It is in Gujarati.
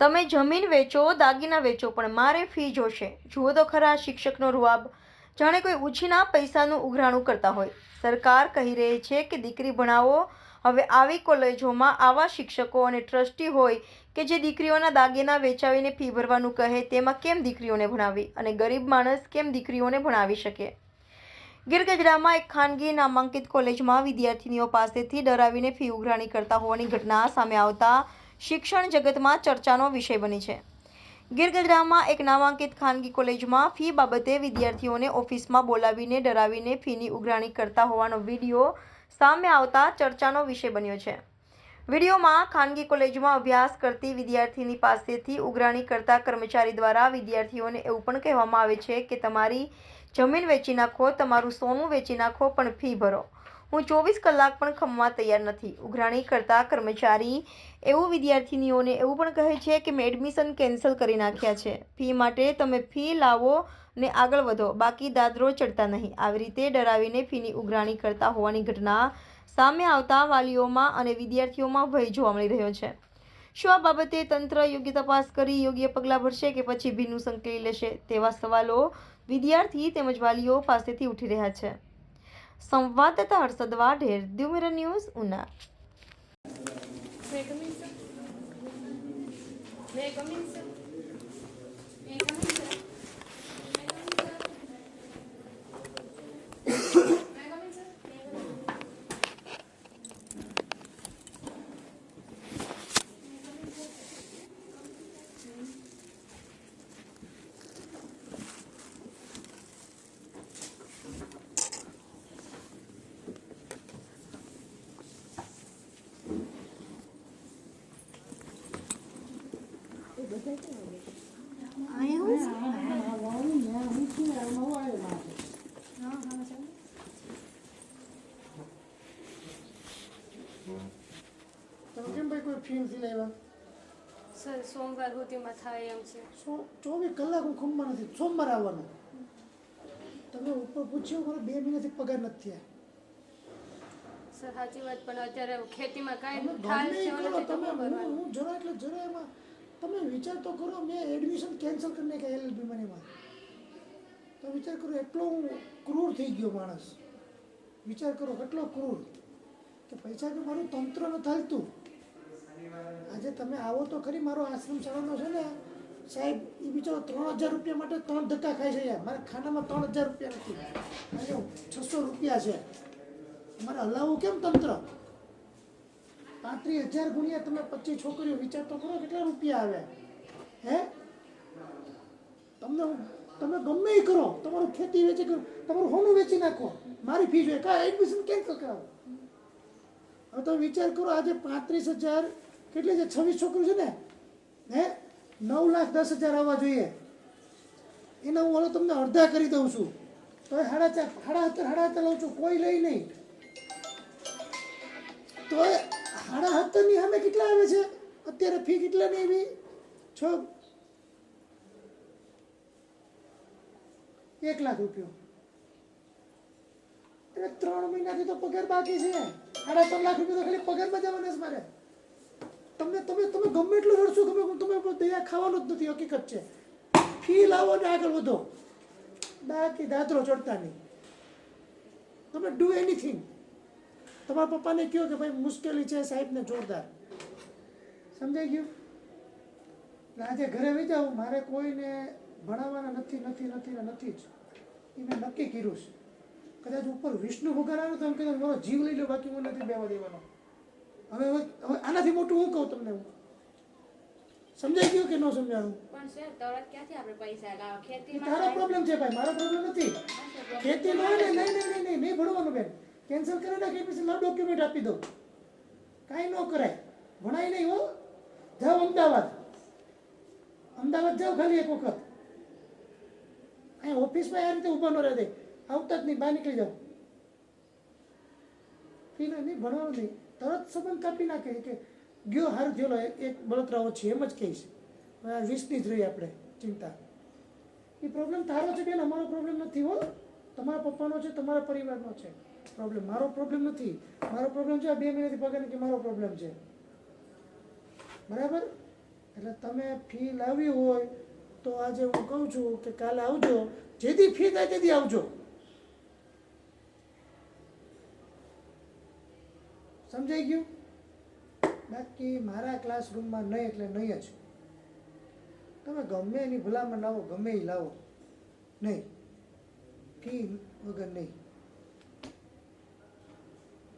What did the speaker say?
તમે જમીન વેચો, દાગીના વેચો, પણ મારે ફી જોશે. જુઓ તો ખરા, શિક્ષકનો રૂઆબ. જાણે કોઈ ઉછીના પૈસાનું ઉઘરાણું કરતા હોય. સરકાર કહી રહી છે કે દીકરી ભણાવો. હવે આવી કોલેજોમાં આવા શિક્ષકો અને ટ્રસ્ટી હોય કે જે દીકરીઓના દાગીના વેચાવીને ફી ભરવાનું કહે, તેમાં કેમ દીકરીઓને ભણાવી? અને ગરીબ માણસ કેમ દીકરીઓને ભણાવી શકે? ગીરગજરામાં એક ખાનગી નામાંકિત કોલેજમાં વિદ્યાર્થીનીઓ પાસેથી ડરાવીને ફી ઉઘરાણી કરતા હોવાની ઘટના સામે આવતા શિક્ષણ જગતમાં ચર્ચાનો વિષય બની છે. ગીરગજરામાં એક નામાંકિત ખાનગી કોલેજમાં ફી બાબતે વિદ્યાર્થીઓને ઓફિસમાં બોલાવીને ડરાવીને ફીની ઉઘરાણી કરતા હોવાનો વીડિયો સામે આવતા ચર્ચાનો વિષય બન્યો છે. વિડીયોમાં ખાનગી કોલેજમાં અભ્યાસ કરતી વિદ્યાર્થીની પાસેથી ઉઘરાણી કરતા કર્મચારી દ્વારા વિદ્યાર્થીઓને એવું પણ કહેવામાં આવે છે કે તમારી જમીન વેચી નાખો, તમારું સોનું વેચી નાખો, પણ ફી ભરો. હું ચોવીસ કલાક પણ ખમવા તૈયાર નથી. ઉઘરાણી કરતા કર્મચારી એવું વિદ્યાર્થીનીઓને એવું પણ કહે છે કે મેં એડમિશન કેન્સલ કરી નાખ્યા છે. ફી માટે તમે ફી લાવો ને આગળ વધો. બાકી દાદરો ચડતા નહીં. આવી રીતે ડરાવીને ફીની ઉઘરાણી કરતા હોવાની ઘટના સામે આવતા વાલીઓમાં અને વિદ્યાર્થીઓમાં ભય જોવા મળી રહ્યો છે. શું આ બાબતે તંત્ર યોગ્ય તપાસ કરી, યોગ્ય પગલાં ભરશે કે પછી ભીનું સંકેલી લેશે તેવા સવાલો વિદ્યાર્થી તેમજ વાલીઓ પાસેથી ઉઠી રહ્યા છે. સંવાદદાતા Harshad Vadher Diu Mirror news Una May I come in, sir? May I come in, sir? May I come in, sir? May I come in, sir? May I come in, sir? May I come in? તમે કેમ ભાઈ કોઈ ફી નથી લાવ્યા સર સોમવાર સુધીમાં થાય એમ છે. ચોવીસ કલાક હું ખમવા નથી સોમવારે આવવાનું તમે ઉપર પૂછ્યું મારે બે મહિનાથી પગાર નથી થયા. સર સાચી વાત પણ અત્યારે ખેતીમાં કાંઈ તમે હું જરા એટલે જરા એમાં તમે વિચાર તો કરો, મેં એડમિશન કેન્સલ કરીને નાખ્યા એલએલબી એમાં તો વિચાર કરો, એટલો હું ક્રૂર થઈ ગયો માણસ. વિચાર કરો, કેટલો ક્રૂર. કે પૈસા કે મારું તંત્ર ન હાલતું આજે તમે આવો તો ખરી, મારો આશ્રમ શાળાનો છે ને, સાહેબ એ બિચારો ત્રણ હજાર રૂપિયા માટે ત્રણ ધક્કા ખાય છે મારા ખાનામાં ત્રણ હજાર રૂપિયા નથી. આજે છસો રૂપિયા છે. મારે હલાવવું કેમ તંત્ર? પાંત્રીસ હજાર ગુણ્યા તમે પચીસ છોકરીઓ વિચાર તો કરો કેટલા રૂપિયા આવે? હે? તમને તમે ગમે એ કરો. તમારું ખેતી વેચી કરો. તમારું હોનું વેચી નાખો. મારી ફી જોઈએ કાં એડમિશન કેન્સલ કરાવો. હવે તમે વિચાર કરો, આજે પાંત્રીસ હજાર કેટલી છે? છવ્વીસ છોકરીઓ છે ને? હે? નવ લાખ દસ હજાર આવવા જોઈએ. એના હું હવે તમને અડધા કરી દઉં છું. તો સાડા ચાર સાડા સત્તર લઉં છું. કોઈ લઈ નહીં. તો સાડા સત્તરની સામે કેટલા આવે છે? અત્યારે ફી કેટલાની એવી છ. એક લાખ રૂપિયો. એટલે ત્રણ મહિનાથી તો પગાર બાકી છે. સાડા ત્રણ લાખ રૂપિયા તો ખાલી પગારમાં જવાના છે મારે. તમને, તમે તમે ગમે એટલું રડશો ગમે તમે દયા ખાવાનું જ નથી, હકીકત છે. ફી લાવો ને આગળ વધો. બાકી દાદરો ચડતા નહીં. તમે ડુ એનીથિંગ તમારા પપ્પાને કહો કે ભાઈ મુશ્કેલી છે સાહેબને જોરદાર. સમજાઈ ગયું? એટલે આજે ઘરે વિચારું મારે કોઈને ભણાવવાના નથી નથી નથી ને નથી જ. એ મેં નક્કી કર્યું છે. કદાચ ઉપર વિષ્ણુ ભગવાન આવ્યો તો એમ મારો જીવ લઈ લો બાકી હું નથી બેવા દેવાનો. હવે હવે આનાથી મોટું હું કહું તમને હું? સમજાઈ ગયું કે ન સમજાયું પણ સર તરત ક્યાંથી આપણે પૈસા લાવો? ખેતી તારો પ્રોબ્લેમ છે ભાઈ મારો પ્રોબ્લેમ નથી. ખેતી નહીં નહીં નહીં નહીં નહીં ભણવાનું બેન. કેન્સલ કરી નાખે પછી લાવ ડોક્યુમેન્ટ આપી દઉં. કાંઈ ન કરાય. ભણાય નહીં હો. જાઓ અમદાવાદ. અમદાવાદ જાઓ ખાલી એક વખત. અહીં ઓફિસમાં આ રીતે ઊભા ન રહે આવતા જ નહીં, બહાર નીકળી જાઓ. ફી નહીં, ભણવાનું નહીં. તરત સંબંધ કાપી નાખે. કે, ગયો હાર થયેલો એક બળતરા ઓછી એમ જ કહીશ વીસની જ રહી આપણે, ચિંતા. એ પ્રોબ્લેમ તારો છે બેન, અમારો પ્રોબ્લેમ નથી હો. તમારા પપ્પાનો છે, તમારા પરિવારનો છે. પ્રોબ્લેમ મારો પ્રોબ્લેમ નથી. મારો પ્રોબ્લેમ છે, આ બે મહિનાથી પગાર કે મારો પ્રોબ્લેમ છે. બરાબર? એટલે તમે ફી લાવી હોય, તો આજે હું કહું છું કે કાલે આવજો. જેથી ફી થાય તેથી આવજો. સમજાઈ ગયું? બાકી મારા ક્લાસરૂમમાં નહીં, એટલે નહીં જ. તમે ગમે એની ભલામણ લાવો, ગમે એ લાવો. નહીં. ફી વગર નહીં.